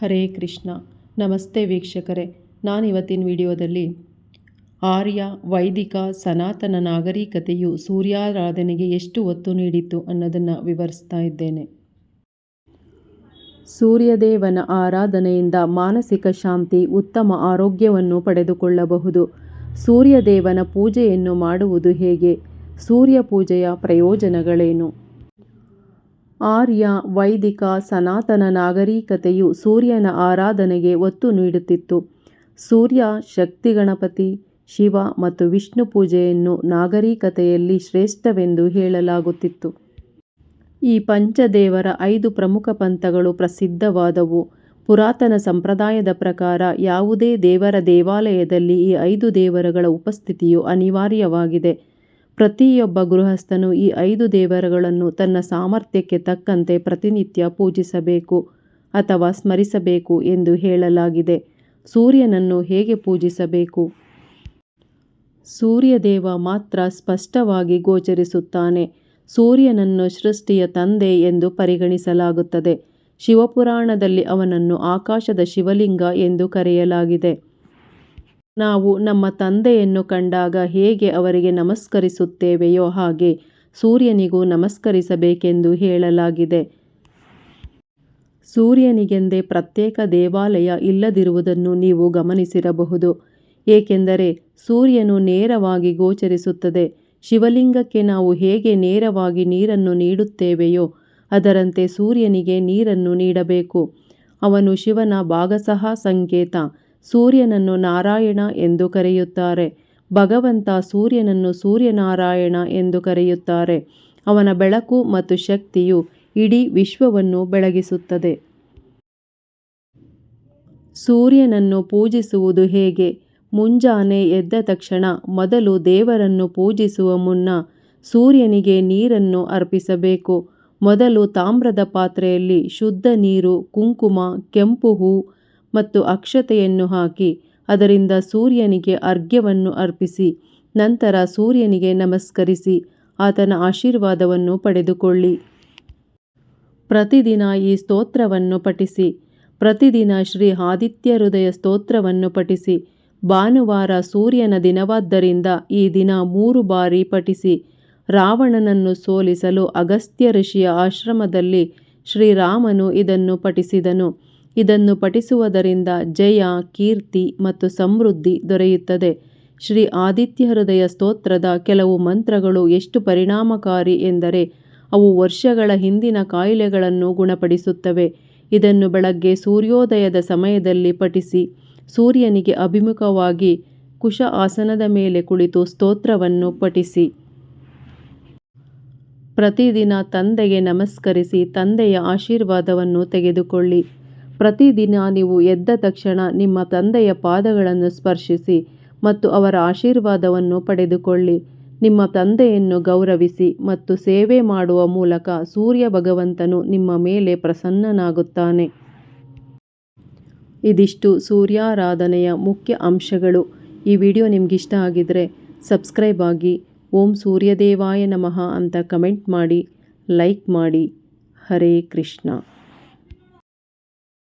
ಹರೇ ಕೃಷ್ಣ. ನಮಸ್ತೆ ವೀಕ್ಷಕರೇ. ನಾನು ಇವತ್ತಿನ ವಿಡಿಯೋದಲ್ಲಿ ಆರ್ಯ ವೈದಿಕ ಸನಾತನ ನಾಗರಿಕತೆಯು ಸೂರ್ಯಾರಾಧನೆಗೆ ಎಷ್ಟು ಒತ್ತು ನೀಡಿತು ಅನ್ನೋದನ್ನು ವಿವರಿಸ್ತಾ ಇದ್ದೇನೆ. ಸೂರ್ಯದೇವನ ಆರಾಧನೆಯಿಂದ ಮಾನಸಿಕ ಶಾಂತಿ, ಉತ್ತಮ ಆರೋಗ್ಯವನ್ನು ಪಡೆದುಕೊಳ್ಳಬಹುದು. ಸೂರ್ಯದೇವನ ಪೂಜೆಯನ್ನು ಮಾಡುವುದು ಹೇಗೆ? ಸೂರ್ಯ ಪೂಜೆಯ ಪ್ರಯೋಜನಗಳೇನು? ಆರ್ಯ ವೈದಿಕ ಸನಾತನ ನಾಗರಿಕತೆಯು ಸೂರ್ಯನ ಆರಾಧನೆಗೆ ಒತ್ತು ನೀಡುತ್ತಿತ್ತು. ಸೂರ್ಯ, ಶಕ್ತಿ ಗಣಪತಿ, ಶಿವ ಮತ್ತು ವಿಷ್ಣು ಪೂಜೆಯನ್ನು ನಾಗರಿಕತೆಯಲ್ಲಿ ಶ್ರೇಷ್ಠವೆಂದು ಹೇಳಲಾಗುತ್ತಿತ್ತು. ಈ ಪಂಚದೇವರ ಐದು ಪ್ರಮುಖ ಪಂಥಗಳು ಪ್ರಸಿದ್ಧವಾದವು. ಪುರಾತನ ಸಂಪ್ರದಾಯದ ಪ್ರಕಾರ ಯಾವುದೇ ದೇವರ ದೇವಾಲಯದಲ್ಲಿ ಈ ಐದು ದೇವರುಗಳ ಉಪಸ್ಥಿತಿಯು ಅನಿವಾರ್ಯವಾಗಿದೆ. ಪ್ರತಿಯೊಬ್ಬ ಗೃಹಸ್ಥನು ಈ ಐದು ದೇವರುಗಳನ್ನು ತನ್ನ ಸಾಮರ್ಥ್ಯಕ್ಕೆ ತಕ್ಕಂತೆ ಪ್ರತಿನಿತ್ಯ ಪೂಜಿಸಬೇಕು ಅಥವಾ ಸ್ಮರಿಸಬೇಕು ಎಂದು ಹೇಳಲಾಗಿದೆ. ಸೂರ್ಯನನ್ನು ಹೇಗೆ ಪೂಜಿಸಬೇಕು? ಸೂರ್ಯದೇವ ಮಾತ್ರ ಸ್ಪಷ್ಟವಾಗಿ ಗೋಚರಿಸುತ್ತಾನೆ. ಸೂರ್ಯನನ್ನು ಸೃಷ್ಟಿಯ ತಂದೆ ಎಂದು ಪರಿಗಣಿಸಲಾಗುತ್ತದೆ. ಶಿವಪುರಾಣದಲ್ಲಿ ಅವನನ್ನು ಆಕಾಶದ ಶಿವಲಿಂಗ ಎಂದು ಕರೆಯಲಾಗಿದೆ. ನಾವು ನಮ್ಮ ತಂದೆಯನ್ನು ಕಂಡಾಗ ಹೇಗೆ ಅವರಿಗೆ ನಮಸ್ಕರಿಸುತ್ತೇವೆಯೋ ಹಾಗೆ ಸೂರ್ಯನಿಗೂ ನಮಸ್ಕರಿಸಬೇಕೆಂದು ಹೇಳಲಾಗಿದೆ. ಸೂರ್ಯನಿಗೆಂದೇ ಪ್ರತ್ಯೇಕ ದೇವಾಲಯ ಇಲ್ಲದಿರುವುದನ್ನು ನೀವು ಗಮನಿಸಿರಬಹುದು. ಏಕೆಂದರೆ ಸೂರ್ಯನು ನೇರವಾಗಿ ಗೋಚರಿಸುತ್ತದೆ. ಶಿವಲಿಂಗಕ್ಕೆ ನಾವು ಹೇಗೆ ನೇರವಾಗಿ ನೀರನ್ನು ನೀಡುತ್ತೇವೆಯೋ ಅದರಂತೆ ಸೂರ್ಯನಿಗೆ ನೀರನ್ನು ನೀಡಬೇಕು. ಅವನು ಶಿವನ ಭಾಗಸಹ ಸಂಕೇತ. ಸೂರ್ಯನನ್ನು ನಾರಾಯಣ ಎಂದು ಕರೆಯುತ್ತಾರೆ. ಭಗವಂತ ಸೂರ್ಯನನ್ನು ಸೂರ್ಯನಾರಾಯಣ ಎಂದು ಕರೆಯುತ್ತಾರೆ. ಅವನ ಬೆಳಕು ಮತ್ತು ಶಕ್ತಿಯು ಇಡೀ ವಿಶ್ವವನ್ನು ಬೆಳಗಿಸುತ್ತದೆ. ಸೂರ್ಯನನ್ನು ಪೂಜಿಸುವುದು ಹೇಗೆ? ಮುಂಜಾನೆ ಎದ್ದ ತಕ್ಷಣ ಮೊದಲು ದೇವರನ್ನು ಪೂಜಿಸುವ ಮುನ್ನ ಸೂರ್ಯನಿಗೆ ನೀರನ್ನು ಅರ್ಪಿಸಬೇಕು. ಮೊದಲು ತಾಮ್ರದ ಪಾತ್ರೆಯಲ್ಲಿ ಶುದ್ಧ ನೀರು, ಕುಂಕುಮ, ಕೆಂಪು ಹೂ ಮತ್ತು ಅಕ್ಷತೆಯನ್ನು ಹಾಕಿ ಅದರಿಂದ ಸೂರ್ಯನಿಗೆ ಅರ್ಘ್ಯವನ್ನು ಅರ್ಪಿಸಿ, ನಂತರ ಸೂರ್ಯನಿಗೆ ನಮಸ್ಕರಿಸಿ, ಆತನ ಆಶೀರ್ವಾದವನ್ನು ಪಡೆದುಕೊಳ್ಳಿ. ಪ್ರತಿದಿನ ಈ ಸ್ತೋತ್ರವನ್ನು ಪಠಿಸಿ, ಪ್ರತಿದಿನ ಶ್ರೀ ಆದಿತ್ಯ ಹೃದಯ ಸ್ತೋತ್ರವನ್ನು ಪಠಿಸಿ, ಭಾನುವಾರ ಸೂರ್ಯನ ದಿನವಾದ್ದರಿಂದ ಈ ದಿನ ಮೂರು ಬಾರಿ ಪಠಿಸಿ, ರಾವಣನನ್ನು ಸೋಲಿಸಲು ಅಗಸ್ತ್ಯ ಋಷಿಯ ಆಶ್ರಮದಲ್ಲಿ ಶ್ರೀರಾಮನು ಇದನ್ನು ಪಠಿಸಿದನು. ಇದನ್ನು ಪಠಿಸುವುದರಿಂದ ಜಯ, ಕೀರ್ತಿ ಮತ್ತು ಸಮೃದ್ಧಿ ದೊರೆಯುತ್ತದೆ. ಶ್ರೀ ಆದಿತ್ಯ ಹೃದಯ ಸ್ತೋತ್ರದ ಕೆಲವು ಮಂತ್ರಗಳು ಎಷ್ಟು ಪರಿಣಾಮಕಾರಿ ಎಂದರೆ, ಅವು ವರ್ಷಗಳ ಹಿಂದಿನ ಕಾಯಿಲೆಗಳನ್ನು ಗುಣಪಡಿಸುತ್ತವೆ. ಇದನ್ನು ಬೆಳಗ್ಗೆ ಸೂರ್ಯೋದಯದ ಸಮಯದಲ್ಲಿ ಪಠಿಸಿ, ಸೂರ್ಯನಿಗೆ ಅಭಿಮುಖವಾಗಿ ಕುಶ ಆಸನದ ಮೇಲೆ ಕುಳಿತು ಸ್ತೋತ್ರವನ್ನು ಪಠಿಸಿ. ಪ್ರತಿದಿನ ತಂದೆಗೆ ನಮಸ್ಕರಿಸಿ, ತಂದೆಯ ಆಶೀರ್ವಾದವನ್ನು ತೆಗೆದುಕೊಳ್ಳಿ. ಪ್ರತಿದಿನ ನೀವು ಎದ್ದ ತಕ್ಷಣ ನಿಮ್ಮ ತಂದೆಯ ಪಾದಗಳನ್ನು ಸ್ಪರ್ಶಿಸಿ ಮತ್ತು ಅವರ ಆಶೀರ್ವಾದವನ್ನು ಪಡೆದುಕೊಳ್ಳಿ. ನಿಮ್ಮ ತಂದೆಯನ್ನು ಗೌರವಿಸಿ ಮತ್ತು ಸೇವೆ ಮಾಡುವ ಮೂಲಕ ಸೂರ್ಯ ಭಗವಂತನು ನಿಮ್ಮ ಮೇಲೆ ಪ್ರಸನ್ನನಾಗುತ್ತಾನೆ. ಇದಿಷ್ಟು ಸೂರ್ಯಾರಾಧನೆಯ ಮುಖ್ಯ ಅಂಶಗಳು. ಈ ವಿಡಿಯೋ ನಿಮಗಿಷ್ಟ ಆಗಿದರೆ ಸಬ್ಸ್ಕ್ರೈಬ್ ಆಗಿ. ಓಂ ಸೂರ್ಯದೇವಾಯ ನಮಃ ಅಂತ ಕಮೆಂಟ್ ಮಾಡಿ, ಲೈಕ್ ಮಾಡಿ. ಹರೇ ಕೃಷ್ಣ.